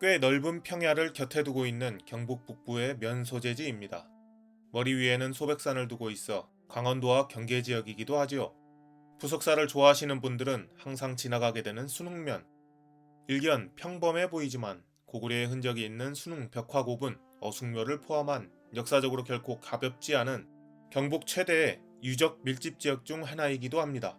꽤 넓은 평야를 곁에 두고 있는 경북 북부의 면 소재지입니다. 머리 위에는 소백산을 두고 있어 강원도와 경계 지역이기도 하지요. 부석사를 좋아하시는 분들은 항상 지나가게 되는 순흥면. 일견 평범해 보이지만 고구려의 흔적이 있는 순흥 벽화고분, 어숙묘를 포함한 역사적으로 결코 가볍지 않은 경북 최대의 유적 밀집 지역 중 하나이기도 합니다.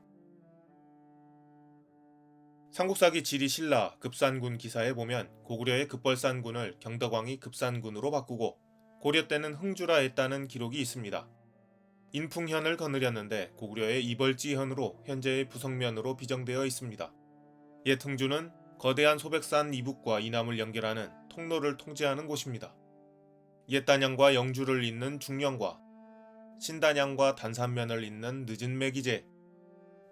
삼국사기 지리 신라 급산군 기사에 보면 고구려의 급벌산군을 경덕왕이 급산군으로 바꾸고 고려 때는 흥주라 했다는 기록이 있습니다. 인풍현을 거느렸는데 고구려의 이벌지현으로 현재의 부성면으로 비정되어 있습니다. 옛 흥주는 거대한 소백산 이북과 이남을 연결하는 통로를 통제하는 곳입니다. 옛 단양과 영주를 잇는 중령과 신단양과 단산면을 잇는 늦은 매기제,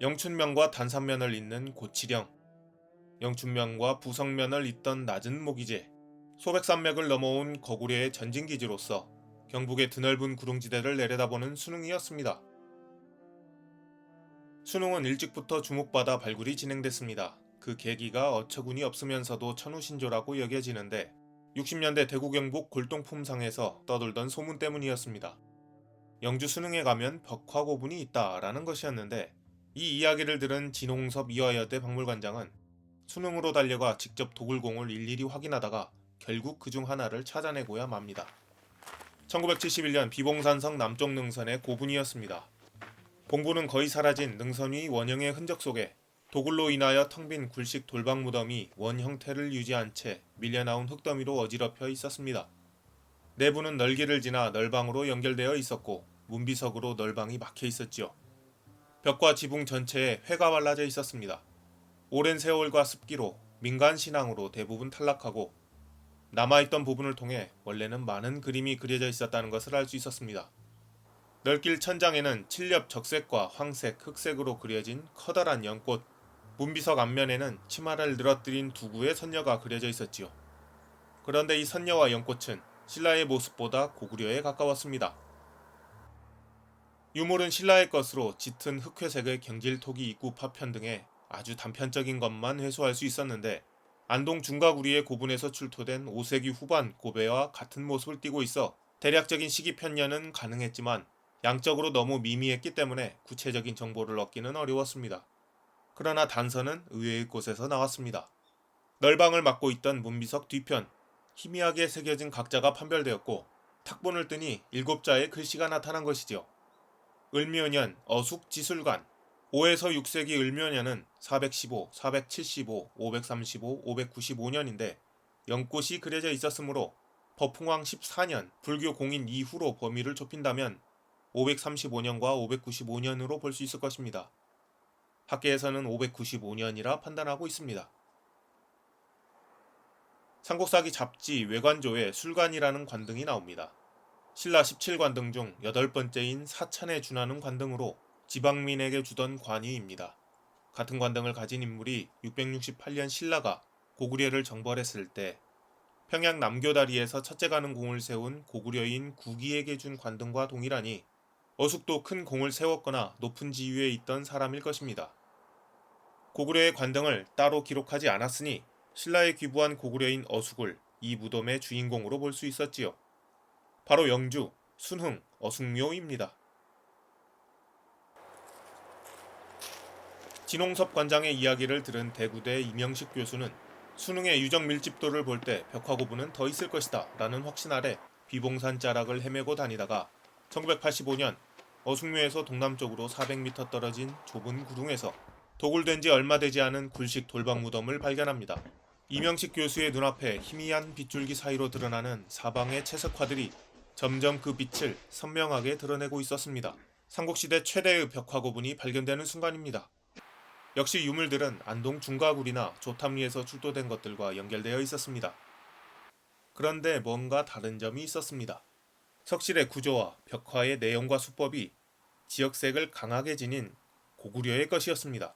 영춘면과 단산면을 잇는 고치령, 영춘면과 부성면을 잇던 낮은 모기제, 소백산맥을 넘어온 거구려의 전진기지로서 경북의 드넓은 구릉지대를 내려다보는 순흥이었습니다. 순흥은 일찍부터 주목받아 발굴이 진행됐습니다. 그 계기가 어처구니 없으면서도 천우신조라고 여겨지는데 60년대 대구 경북 골동품상에서 떠돌던 소문 때문이었습니다. 영주 순흥에 가면 벽화 고분이 있다라는 것이었는데 이 이야기를 들은 진홍섭 이화여대 박물관장은 순흥으로 달려가 직접 도굴공을 일일이 확인하다가 결국 그 중 하나를 찾아내고야 맙니다. 1971년 비봉산성 남쪽 능선의 고분이었습니다. 봉부는 거의 사라진 능선 위 원형의 흔적 속에 도굴로 인하여 텅 빈 굴식 돌방 무덤이 원 형태를 유지한 채 밀려나온 흙더미로 어지럽혀 있었습니다. 내부는 널기를 지나 널방으로 연결되어 있었고 문비석으로 널방이 막혀 있었지요. 벽과 지붕 전체에 회가 발라져 있었습니다. 오랜 세월과 습기로 민간 신앙으로 대부분 탈락하고 남아있던 부분을 통해 원래는 많은 그림이 그려져 있었다는 것을 알 수 있었습니다. 널길 천장에는 칠렵 적색과 황색, 흑색으로 그려진 커다란 연꽃, 문비석 앞면에는 치마를 늘어뜨린 두구의 선녀가 그려져 있었지요. 그런데 이 선녀와 연꽃은 신라의 모습보다 고구려에 가까웠습니다. 유물은 신라의 것으로 짙은 흑회색의 경질토기 입구 파편 등의 아주 단편적인 것만 회수할 수 있었는데 안동 중가구리의 고분에서 출토된 5세기 후반 고배와 같은 모습을 띠고 있어 대략적인 시기 편녀는 가능했지만 양적으로 너무 미미했기 때문에 구체적인 정보를 얻기는 어려웠습니다. 그러나 단서는 의외의 곳에서 나왔습니다. 널방을 맡고 있던 문비석 뒤편 희미하게 새겨진 각자가 판별되었고 탁본을 뜨니 일곱 자의 글씨가 나타난 것이죠. 을묘년 어숙지술관 5에서 6세기 을묘년은 415, 475, 535, 595년인데 연꽃이 그려져 있었으므로 버풍왕 14년 불교 공인 이후로 범위를 좁힌다면 535년과 595년으로 볼 수 있을 것입니다. 학계에서는 595년이라 판단하고 있습니다. 삼국사기 잡지 외관조에 술관이라는 관등이 나옵니다. 신라 17관등 중 여덟 번째인 사찬에 준하는 관등으로 지방민에게 주던 관위입니다. 같은 관등을 가진 인물이 668년 신라가 고구려를 정벌했을 때 평양 남교다리에서 첫째 가는 공을 세운 고구려인 구기에게 준 관등과 동일하니 어숙도 큰 공을 세웠거나 높은 지위에 있던 사람일 것입니다. 고구려의 관등을 따로 기록하지 않았으니 신라에 귀부한 고구려인 어숙을 이 무덤의 주인공으로 볼 수 있었지요. 바로 영주, 순흥, 어숙묘입니다. 진홍섭 관장의 이야기를 들은 대구대 이명식 교수는 수능의 유적 밀집도를 볼 때 벽화고분은 더 있을 것이다 라는 확신 아래 비봉산 자락을 헤매고 다니다가 1985년 어숙묘에서 동남쪽으로 400m 떨어진 좁은 구릉에서 도굴된 지 얼마 되지 않은 굴식 돌방 무덤을 발견합니다. 이명식 교수의 눈앞에 희미한 빗줄기 사이로 드러나는 사방의 채석화들이 점점 그 빛을 선명하게 드러내고 있었습니다. 삼국시대 최대의 벽화고분이 발견되는 순간입니다. 역시 유물들은 안동 중가굴이나 조탐리에서 출토된 것들과 연결되어 있었습니다. 그런데 뭔가 다른 점이 있었습니다. 석실의 구조와 벽화의 내용과 수법이 지역색을 강하게 지닌 고구려의 것이었습니다.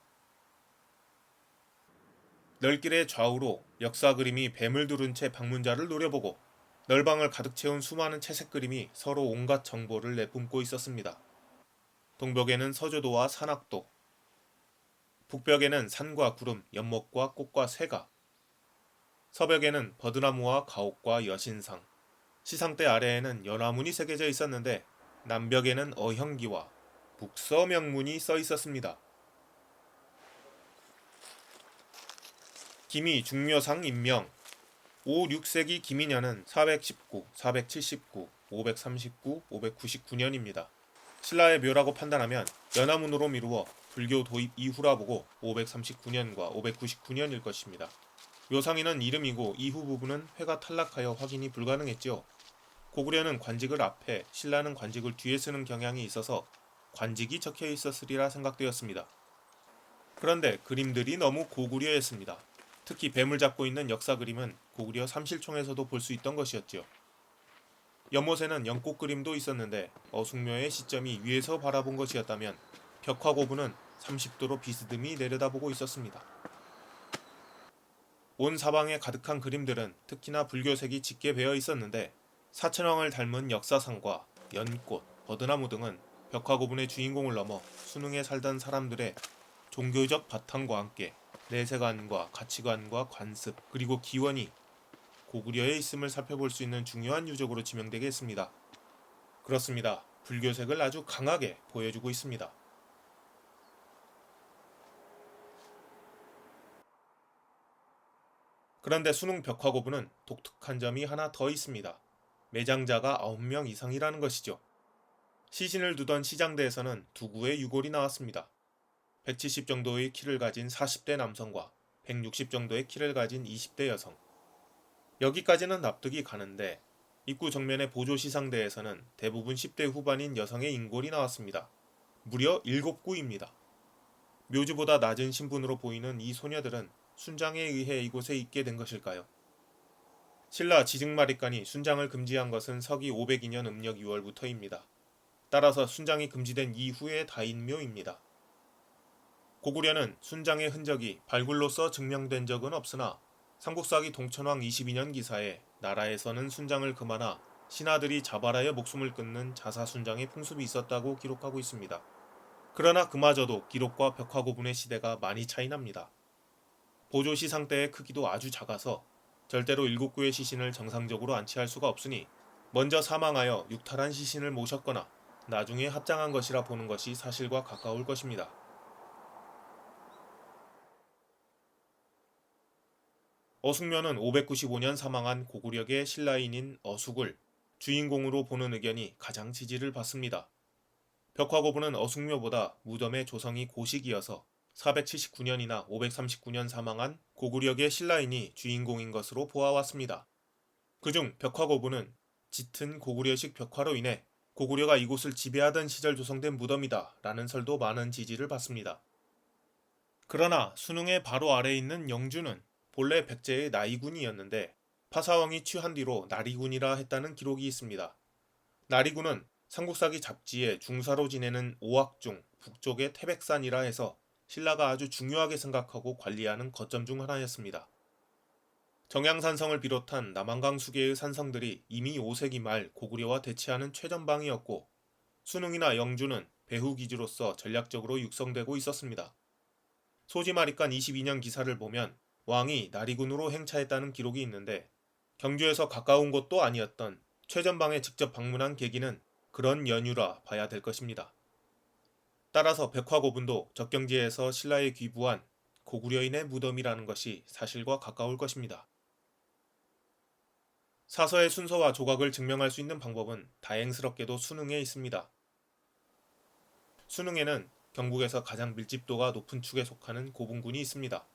널길의 좌우로 역사 그림이 뱀을 두른 채 방문자를 노려보고 널방을 가득 채운 수많은 채색 그림이 서로 온갖 정보를 내뿜고 있었습니다. 동벽에는 서조도와 산악도, 북벽에는 산과 구름, 연못과 꽃과 새가, 서벽에는 버드나무와 가옥과 여신상, 시상대 아래에는 연화문이 새겨져 있었는데 남벽에는 어형기와 북서명문이 써 있었습니다. 김희 중묘상 임명 5, 6세기 김희년은 419, 479, 539, 599년입니다. 신라의 묘라고 판단하면 연화문으로 미루어 불교 도입 이후라 보고 539년과 599년일 것입니다. 묘상인은 이름이고 이후 부분은 회가 탈락하여 확인이 불가능했지요. 고구려는 관직을 앞에, 신라는 관직을 뒤에 쓰는 경향이 있어서 관직이 적혀 있었으리라 생각되었습니다. 그런데 그림들이 너무 고구려였습니다. 특히 뱀을 잡고 있는 역사 그림은 고구려 삼실총에서도 볼 수 있던 것이었지요. 연못에는 연꽃 그림도 있었는데 어숙묘의 시점이 위에서 바라본 것이었다면 벽화고부는 30도로 비스듬히 내려다보고 있었습니다. 온 사방에 가득한 그림들은 특히나 불교색이 짙게 배어 있었는데 사천왕을 닮은 역사상과 연꽃, 버드나무 등은 벽화 고분의 주인공을 넘어 수능에 살던 사람들의 종교적 바탕과 함께 내세관과 가치관과 관습 그리고 기원이 고구려에 있음을 살펴볼 수 있는 중요한 유적으로 지명되게 했습니다. 그렇습니다. 불교색을 아주 강하게 보여주고 있습니다. 그런데 수능 벽화고분은 독특한 점이 하나 더 있습니다. 매장자가 9명 이상이라는 것이죠. 시신을 두던 시장대에서는 두 구의 유골이 나왔습니다. 170 정도의 키를 가진 40대 남성과 160 정도의 키를 가진 20대 여성. 여기까지는 납득이 가는데 입구 정면의 보조 시상대에서는 대부분 10대 후반인 여성의 인골이 나왔습니다. 무려 7구입니다. 묘지보다 낮은 신분으로 보이는 이 소녀들은 순장에 의해 이곳에 있게 된 것일까요? 신라 지증마리간이 순장을 금지한 것은 서기 502년 음력 6월부터입니다. 따라서 순장이 금지된 이후의 다인묘입니다. 고구려는 순장의 흔적이 발굴로서 증명된 적은 없으나 삼국사기 동천왕 22년 기사에 나라에서는 순장을 금하나 신하들이 자발하여 목숨을 끊는 자사순장의 풍습이 있었다고 기록하고 있습니다. 그러나 그마저도 기록과 벽화고분의 시대가 많이 차이납니다. 보조 시상 때의 크기도 아주 작아서 절대로 일곱 구의 시신을 정상적으로 안치할 수가 없으니 먼저 사망하여 육탈한 시신을 모셨거나 나중에 합장한 것이라 보는 것이 사실과 가까울 것입니다. 어숙면은 595년 사망한 고구려의 신라인인 어숙을 주인공으로 보는 의견이 가장 지지를 받습니다. 벽화고분은 어숙묘보다 무덤의 조성이 고식이어서 479년이나 539년 사망한 고구려의 신라인이 주인공인 것으로 보아왔습니다. 그중 벽화고분은 짙은 고구려식 벽화로 인해 고구려가 이곳을 지배하던 시절 조성된 무덤이다 라는 설도 많은 지지를 받습니다. 그러나 수능의 바로 아래에 있는 영주는 본래 백제의 나이군이었는데 파사왕이 취한 뒤로 나리군이라 했다는 기록이 있습니다. 나리군은 삼국사기 잡지에 중사로 지내는 오악중 북쪽의 태백산이라 해서 신라가 아주 중요하게 생각하고 관리하는 거점 중 하나였습니다. 정양산성을 비롯한 남한강 수계의 산성들이 이미 5세기 말 고구려와 대치하는 최전방이었고 수능이나 영주는 배후 기지로서 전략적으로 육성되고 있었습니다. 소지마리간 22년 기사를 보면 왕이 나리군으로 행차했다는 기록이 있는데 경주에서 가까운 곳도 아니었던 최전방에 직접 방문한 계기는 그런 연유라 봐야 될 것입니다. 따라서 백화고분도 적경지에서 신라에 귀부한 고구려인의 무덤이라는 것이 사실과 가까울 것입니다. 사서의 순서와 조각을 증명할 수 있는 방법은 다행스럽게도 수능에 있습니다. 수능에는 경북에서 가장 밀집도가 높은 축에 속하는 고분군이 있습니다.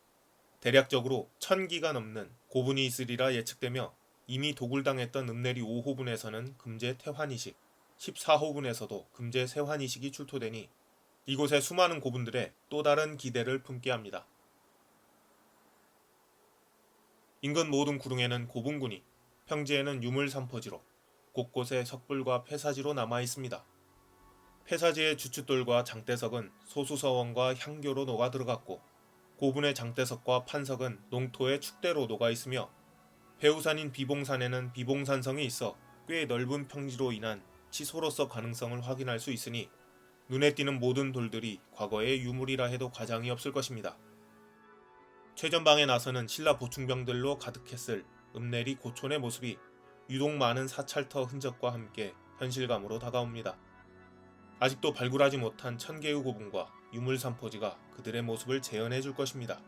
대략적으로 천기가 넘는 고분이 있으리라 예측되며 이미 도굴당했던 읍내리 5호분에서는 금제 태환이식, 14호분에서도 금제 세환이식이 출토되니 이곳의 수많은 고분들의 또 다른 기대를 품게 합니다. 인근 모든 구릉에는 고분군이, 평지에는 유물산포지로, 곳곳에 석불과 폐사지로 남아 있습니다. 폐사지의 주춧돌과 장대석은 소수서원과 향교로 녹아 들어갔고 고분의 장대석과 판석은 농토의 축대로 녹아 있으며 배우산인 비봉산에는 비봉산성이 있어 꽤 넓은 평지로 인한 치소로서 가능성을 확인할 수 있으니 눈에 띄는 모든 돌들이 과거의 유물이라 해도 과장이 없을 것입니다. 최전방에 나서는 신라 보충병들로 가득했을 읍내리 고촌의 모습이 유독 많은 사찰터 흔적과 함께 현실감으로 다가옵니다. 아직도 발굴하지 못한 천개의 고분과 유물산포지가 그들의 모습을 재현해 줄 것입니다.